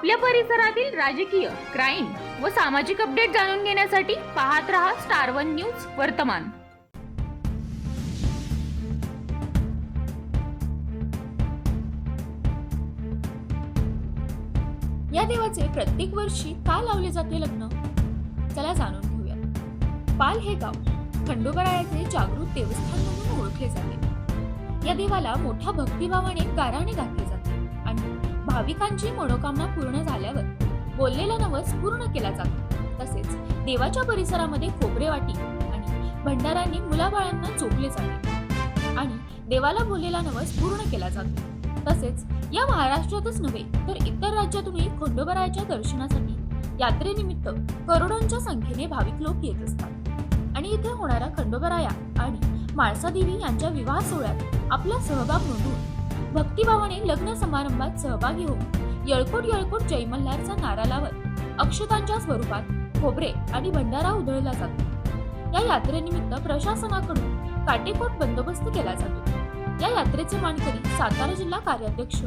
आपल्या परिसरातील राजकीय क्राईम व सामाजिक अपडेट जाणून घेण्यासाठी पाहत रहा स्टार वन न्यूज वर्तमान. या देवाचे प्रत्येक वर्षी का लावले जाते लग्न. चला जाणून घेऊया. पाल हे गाव खंडोबरायाचे जागृत देवस्थान म्हणून ओळखले जाते. या देवाला मोठ्या भक्तिभावाने गाराने घातले जाते. भाविकांची मनोकामना पूर्ण झाल्यावर बोललेला नवस पूर्ण केला जातो. तसेच देवाच्या परिसरामध्ये खोबरे वाटी आणि भंडारांनी मुलाबाळांना चोपले जाते आणि देवाला बोललेला नवस पूर्ण केला जातो. तसेच या महाराष्ट्रातच नव्हे तर इतर राज्यातूनही खंडोबरायाच्या दर्शनासाठी यात्रेनिमित्त करोडोंच्या संख्येने भाविक लोक येत असतात. आणि इथे होणारा खंडोबराया आणि माळसादेवी यांच्या विवाह सोहळ्यात आपला सहभाग नोंदवून भक्तिभावाने लग्न समारंभात सहभागी होऊन यळकोट यळकोट जयमल्हारचा नारा लावत अक्षतांच्या स्वरूपात खोबरे आणि भंडारा उधळला जातो. या यात्रेनिमित्त प्रशासनाकडून काटेकोट बंदोबस्त केला जातो. या यात्रेचे मानकरी सातारा जिल्हा कार्याध्यक्ष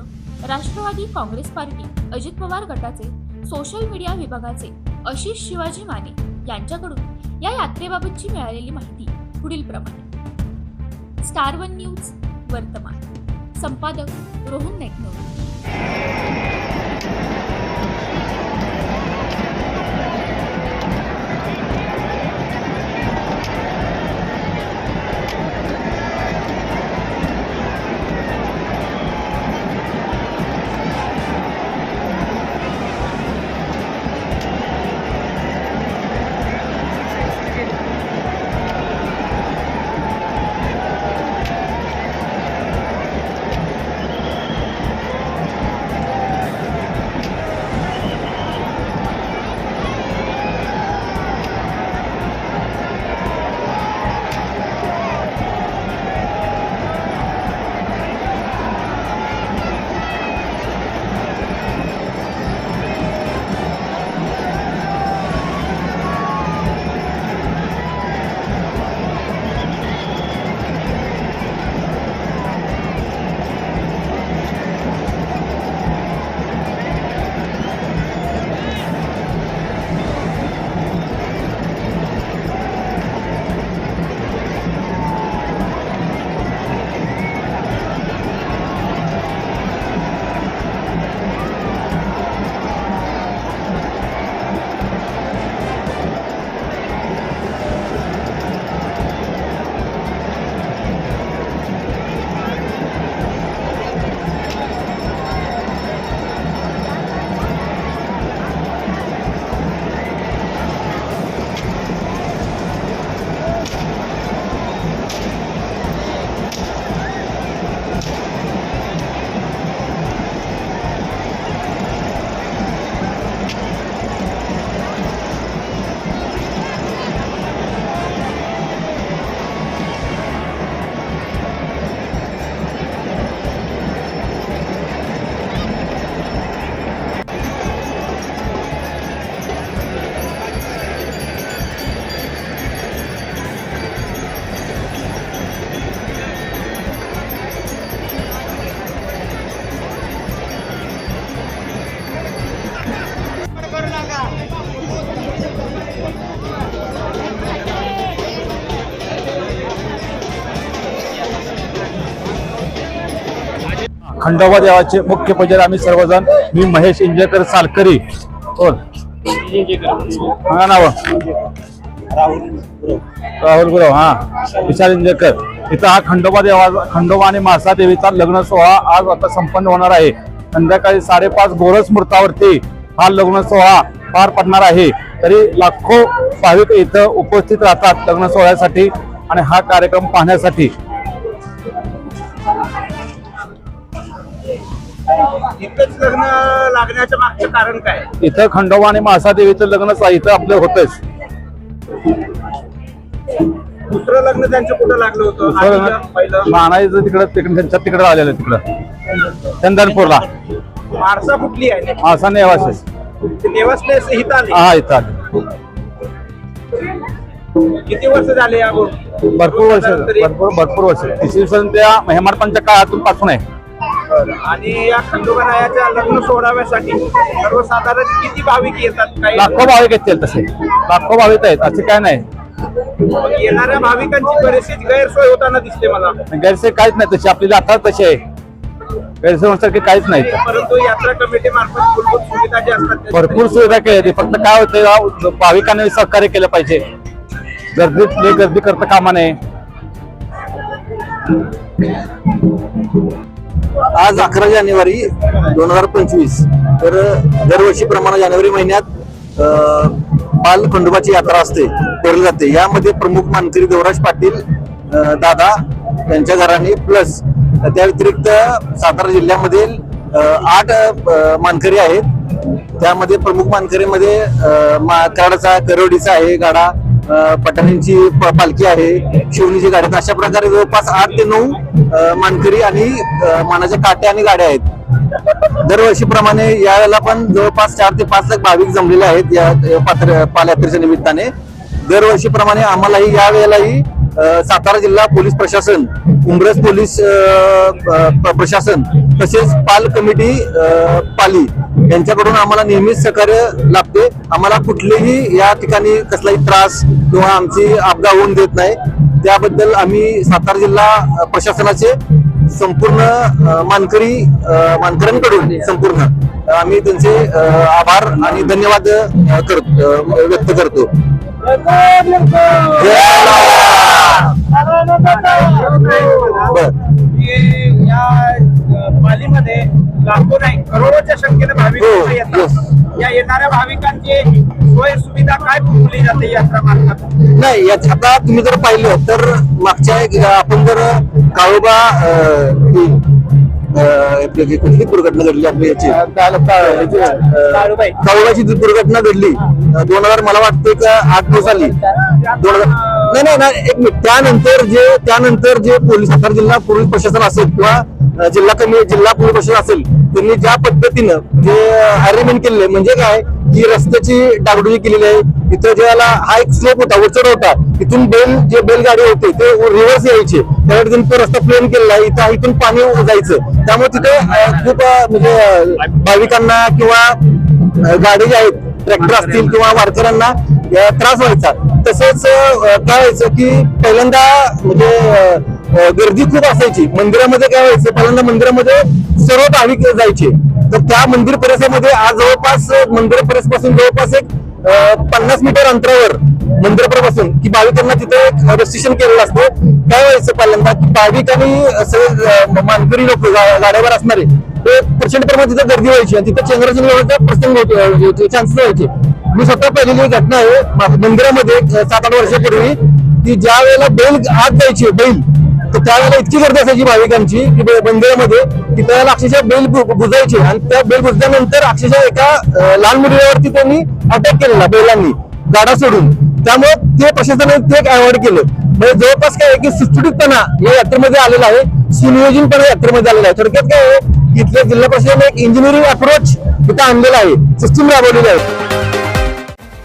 राष्ट्रवादी काँग्रेस पार्टी अजित पवार गटाचे सोशल मीडिया विभागाचे आशिष शिवाजी माने यांच्याकडून या यात्रेबाबतची मिळालेली माहिती पुढील प्रमाणे स्टार वन न्यूज वर्तमान. संपादक रोहन नेटनोर खंडोबा देवाचे मुख्य पूजन आम्ही सर्वजण. मी महेश इंजेकर सालकरी. कोण सांगा नाव. राहुल गुरव हा. विशाल इंजेकर. इथं हा खंडोबा देवा खंडोबा आणि मासा देवीचा लग्न सोहळा आज आता संपन्न होणार आहे. संध्याकाळी साडेपाच गोरस मुहूर्तावरती हा लग्न सोहळा पार पडणार आहे. तरी लाखो भाविक इथं उपस्थित राहतात लग्न सोहळ्यासाठी आणि हा कार्यक्रम पाहण्यासाठी. इथंच लग्न लागण्याच्या मागचं कारण काय? इथं खंडोबा आणि मासा देवीचं लग्न इथं आपलं होतच. दुसरं लग्न त्यांचं कुठं लागलं होतं? पहिलं मानायचं तिकडं तिकडे त्यांच्या तिकडे आलेलं तिकडं. चंदनपूरला. मारसा कुठली आहे? मासा नेवास ते नेवासले आले. हा इथं आले. किती वर्ष झाले या भरपूर वर्ष भरपूर भरपूर वर्ष. इसवी सन त्या मेहमारपणच्या काळातून पासून आहे. आणि या खंडोबारायाच्या लग्न सोहळ्यासाठी सर्वसाधारण किती भाविक येतात? काही लाखो भाविक येतील तसे. लाखो भाविक आहेत असे काय नाही. येणाऱ्या भाविकांची बरीचशी गैरसोय होताना दिसते मला. गैरसोय काहीच नाही तशी. आपली जातात तशी आहे. गैरसोय होण्यासारखी काहीच नाही परंतु यात्रा कमिटी मार्फत मूलभूत सुविधा ज्या असतात त्या- भरपूर सुविधा केली फक्त काय होतं भाविकांनी सहकार्य केलं पाहिजे. गर्दीत लई गर्दी करता कामा नये. आज अकरा जानेवारी दोन हजार पंचवीस. तर दरवर्षीप्रमाणे जानेवारी महिन्यात बाल खंडोबाची यात्रा असते भरली जाते. यामध्ये प्रमुख मानकरी देवराज पाटील दादा यांच्या घराने प्लस त्या व्यतिरिक्त सातारा जिल्ह्यामधील आठ मानकरी आहेत. त्यामध्ये प्रमुख मानकरीमध्ये कराडचा करवडीचा आहे गाडा पठाणींची पालखी आहे. शिवणीची गाडी अशा प्रकारे जवळपास आठ ते नऊ मानकरी आणि मानाच्या काट्या आणि गाड्या आहेत. दरवर्षीप्रमाणे यावेळेला पण जवळपास चार ते पाच लाख भाविक जमलेले आहेत या पात्र पालयात्रेच्या निमित्ताने. दरवर्षीप्रमाणे आम्हालाही यावेळेलाही सातारा जिल्हा पोलीस प्रशासन उमरस पोलीस प्रशासन तसेच पाल कमिटी पाली यांच्याकडून आम्हाला नेहमीच सहकार्य लाभते. आम्हाला कुठलेही या ठिकाणी कसलाही त्रास किंवा आमची आपदा होऊन देत नाही. त्याबद्दल आम्ही सातारा जिल्हा प्रशासनाचे संपूर्ण मानकरी मानकऱ्यांकडून संपूर्ण आम्ही त्यांचे आभार आणि धन्यवाद करतो व्यक्त करतो. बर. पालीमध्ये लाखो नाही करोडोच्या संख्येने भाविक हो, येतात. या येणाऱ्या भाविकांची सोय सुविधा काय पुरवली जाते यात्रा मार्फत नाही यात आता तुम्ही जर पाहिलं तर मागच्या एक आपण जर काळोबा अ, ही, अ, कुठली दुर्घटना घडली आपली याची? काळोबाची जी दुर्घटना घडली दोन हजार मला वाटतं का आठ दिवस आली. दोन हजार नाही नाही नाही एक मिनिट. त्यानंतर जे त्यानंतर जे पोलीस सातारा जिल्हा पोलीस प्रशासन असेल किंवा जिल्हा कमी जिल्हा पोलीस प्रशासन असेल त्यांनी ज्या पद्धतीनं जे अरेंजमेंट केलेलं आहे म्हणजे काय की रस्त्याची डागडुजी केलेली आहे इथं ज्याला हा एक स्लोप होता उचड होता इथून बैल जे बैलगाडी होते ते रिव्हर्स यायचे. त्यासाठी त्यांनी तो रस्ता प्लेन केलेला आहे इथं इथून पाणी जायचं. त्यामुळे तिथे खूप म्हणजे भाविकांना किंवा गाडी जे आहेत ट्रॅक्टर असतील किंवा वारकऱ्यांना त्रास व्हायचा. तसंच काय व्हायचं की पहिल्यांदा म्हणजे गर्दी खूप असायची. मंदिरामध्ये काय व्हायचं पहिल्यांदा मंदिरामध्ये सर्व भाविक जायचे. तर त्या मंदिर परिसरामध्ये आज जवळपास मंदिर परिसरापासून जवळपास एक पन्नास मीटर अंतरावर मंदिर की भाविकांना तिथे एक रजिस्ट्रेशन केलेलं असतं. काय व्हायचं पहिल्यांदा की भाविक आणि सगळे मानकरी लोक गाड्यावर असणारे ते प्रचंड प्रमाणात तिथे गर्दी व्हायची. आणि तिथे चंद्राचंद्र प्रसंग होते चान्सेस व्हायचे. मी स्वतः पाहिलेली एक घटना आहे. मंदिरामध्ये सात आठ वर्षापूर्वी की ज्या वेळेला बैल आत जायची बैल तर त्यावेळेला इतकी गर्दी असायची भाविकांची की मंदिरामध्ये की त्यावेळेला अक्षरशः बेल बुजायची बुजायचे. आणि त्या बेल बुजल्यानंतर अक्षरशः एका लहान मुलीवरती त्यांनी अटॅक केलेला बैलांनी गाडा सोडून. त्यामुळे ते प्रशासनाने ते एक अवॉइड केलं. म्हणजे जवळपास काय आहे की सुटसुटीतपणा या यात्रेमध्ये आलेला आहे. सुनियोजनपणा यात्रेमध्ये आलेला आहे. थोडक्यात काय आहे इथल्या जिल्हा प्रशासनाने एक इंजिनिअरिंग अप्रोच इथं आणलेला आहे. सिस्टीम राबवलेली आहे.